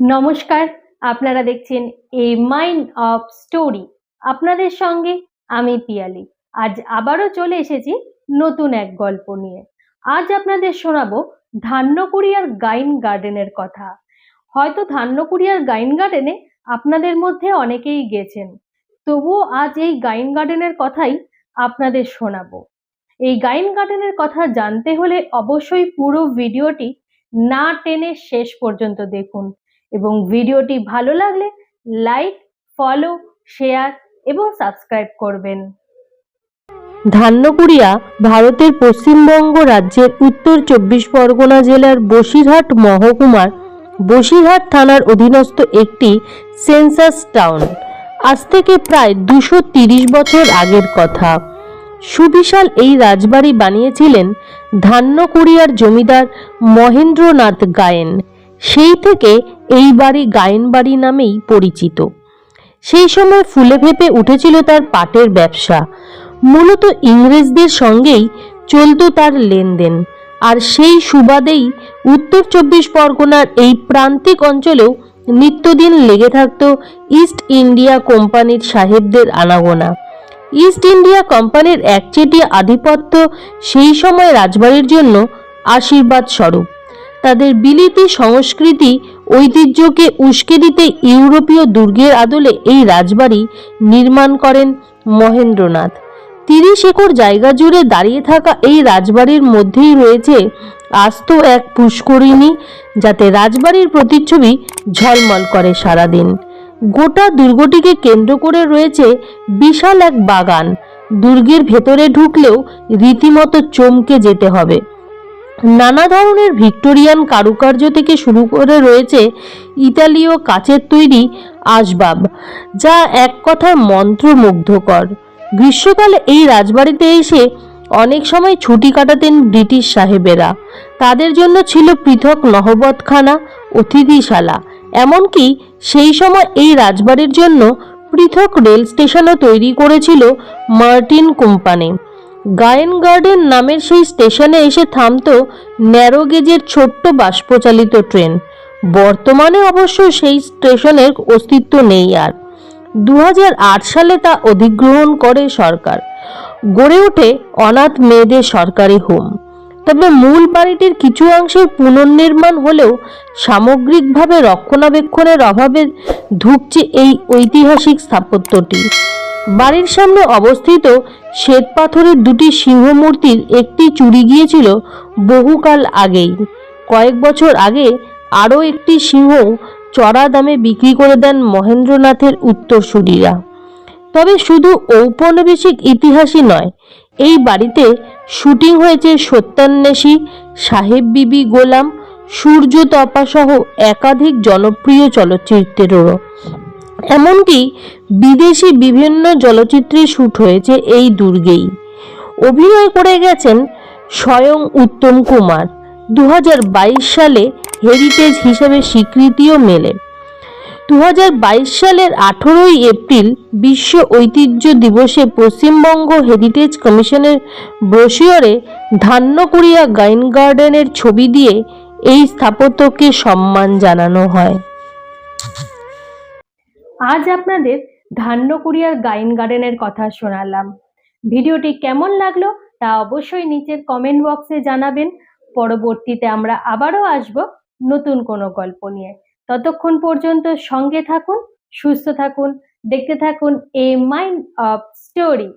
নমস্কার, আপনারা দেখছেন এ মাইন্ড অফ স্টোরি আপনাদের সঙ্গে আমি পিয়ালি। আজ আবারও চলে এসেছি নতুন এক গল্প নিয়ে। আজ আপনাদের শোনাবো ধান্যকুড়িয়ার গাইন গার্ডেনের কথা। হয়তো ধান্যকুড়িয়ার গাইন গার্ডেনে আপনাদের মধ্যে অনেকেই গেছেন। তবুও আজ এই গাইন গার্ডেনের কথাই আপনাদের শোনাবো। এই গাইন গার্ডেনের কথা জানতে হলে অবশ্যই পুরো ভিডিওটি না টেনে শেষ পর্যন্ত দেখুন। এবং ভিডিওটি ভালো লাগলে লাইক, ফলো, শেয়ার এবং সাবস্ক্রাইব করবেন। ধান্যকুড়িয়া ভারতের পশ্চিমবঙ্গ রাজ্যের উত্তর চব্বিশ পরগনা জেলার বসিরহাট মহকুমার বসিরহাট থানার অধীনস্থ একটি সেন্সাস টাউন। আজ থেকে প্রায় দুশো তিরিশ বছর আগের কথা। সুবিশাল এই রাজবাড়ি বানিয়েছিলেন ধান্যকুড়িয়ার জমিদার মহেন্দ্রনাথ গায়েন। সেই থেকে এই বাড়ি গায়েন বাড়ি নামেই পরিচিত। সেই সময় ফুলে ফেপে উঠেছিল তার পাটের ব্যবসা। মূলত ইংরেজদের সঙ্গেই চলতো তার লেনদেন। আর সেই সুবাদেই উত্তর চব্বিশ পরগনার এই প্রান্তিক অঞ্চলেও নিত্যদিন লেগে থাকত ইস্ট ইন্ডিয়া কোম্পানির সাহেবদের আনাগোনা। ইস্ট ইন্ডিয়া কোম্পানির একচেটিয়া আধিপত্য সেই সময় রাজবাড়ির জন্য আশীর্বাদ স্বরূপ তাদের বিলিতি সংস্কৃতি ঐতিহ্যকে উস্কে দিতে ইউরোপীয় দুর্গের আদলে এই রাজবাড়ি নির্মাণ করেন মহেন্দ্রনাথ। তিরিশ একর জায়গা জুড়ে দাঁড়িয়ে থাকা এই রাজবাড়ির মধ্যেই রয়েছে আস্ত এক পুষ্করিণী, যাতে রাজবাড়ির প্রতিচ্ছবি ঝলমল করে সারাদিন। গোটা দুর্গটিকে কেন্দ্র করে রয়েছে বিশাল এক বাগান। দুর্গের ভেতরে ঢুকলেও রীতিমতো চমকে যেতে হবে। নানা ধরনের ভিক্টোরিয়ান কারুকার্য থেকে শুরু করে রয়েছে ইতালীয় কাচের তৈরি আসবাব, যা এক কথায় মন্ত্রমুগ্ধকর। গ্রীষ্মকালে এই রাজবাড়িতে এসে অনেক সময় ছুটি কাটাতেন ব্রিটিশ সাহেবেরা। তাদের জন্য ছিল পৃথক নহবতখানা, অতিথিশালা, এমনকি সেই সময় এই রাজবাড়ির জন্য পৃথক রেল স্টেশনও তৈরি করেছিল মার্টিন কোম্পানি। গায়েন গার্ডেন নামের সেই স্টেশনে এসে থামতো ন্যারো গেজের ছোট্ট বাষ্পচালিত ট্রেন। বর্তমানে অবশ্য সেই স্টেশনের অস্তিত্ব নেই আর। দু হাজার আট সালে তা অধিগ্রহণ করে সরকার। গড়ে ওঠে অনাথ মেয়েদের সরকারি হোম। তবে মূল বাড়িটির কিছু অংশের পুনর্নির্মাণ হলেও সামগ্রিকভাবে রক্ষণাবেক্ষণের অভাবে ধুকছে এই ঐতিহাসিক স্থাপত্যটি। বাড়ির সামনে অবস্থিত শ্বেত পাথরের দুটি সিংহমূর্তির একটি চুরি গিয়েছিল বহুকাল আগেই। কয়েক বছর আগে আরও একটি সিংহ চড়া দামে বিক্রি করে দেন মহেন্দ্রনাথের উত্তরসূরিরা। তবে শুধু ঔপনিবেশিক ইতিহাসই নয়, এই বাড়িতে শুটিং হয়েছে সত্যান্বেষী, সাহেব বিবি গোলাম, সূর্য তপাসহ একাধিক জনপ্রিয় চলচ্চিত্রেরও। এমনকি বিদেশি বিভিন্ন চলচ্চিত্রে শ্যুট হয়েছে এই দুর্গেই। অভিনয় করে গেছেন স্বয়ং উত্তম কুমার। দু হাজার বাইশ সালে হেরিটেজ হিসেবে স্বীকৃতিও মেলে। দু হাজার বাইশ সালের আঠেরোই এপ্রিল বিশ্ব ঐতিহ্য দিবসে পশ্চিমবঙ্গ হেরিটেজ কমিশনের ব্রোশিওরে ধান্যকুড়িয়া গাইন গার্ডেনের ছবি দিয়ে এই স্থাপত্যকে সম্মান জানানো হয়। আজ আপনাদের ধান্যকুড়িয়ার গাইন গার্ডেনের কথা শোনালাম। ভিডিওটি কেমন লাগল তা অবশ্যই নিচের কমেন্ট বক্সে জানাবেন। পরবর্তীতে আমরা আবারও আসব নতুন কোনো গল্প নিয়ে। ততক্ষণ পর্যন্ত সঙ্গে থাকুন, সুস্থ থাকুন, দেখতে থাকুন এ মাইন্ড অফ স্টোরি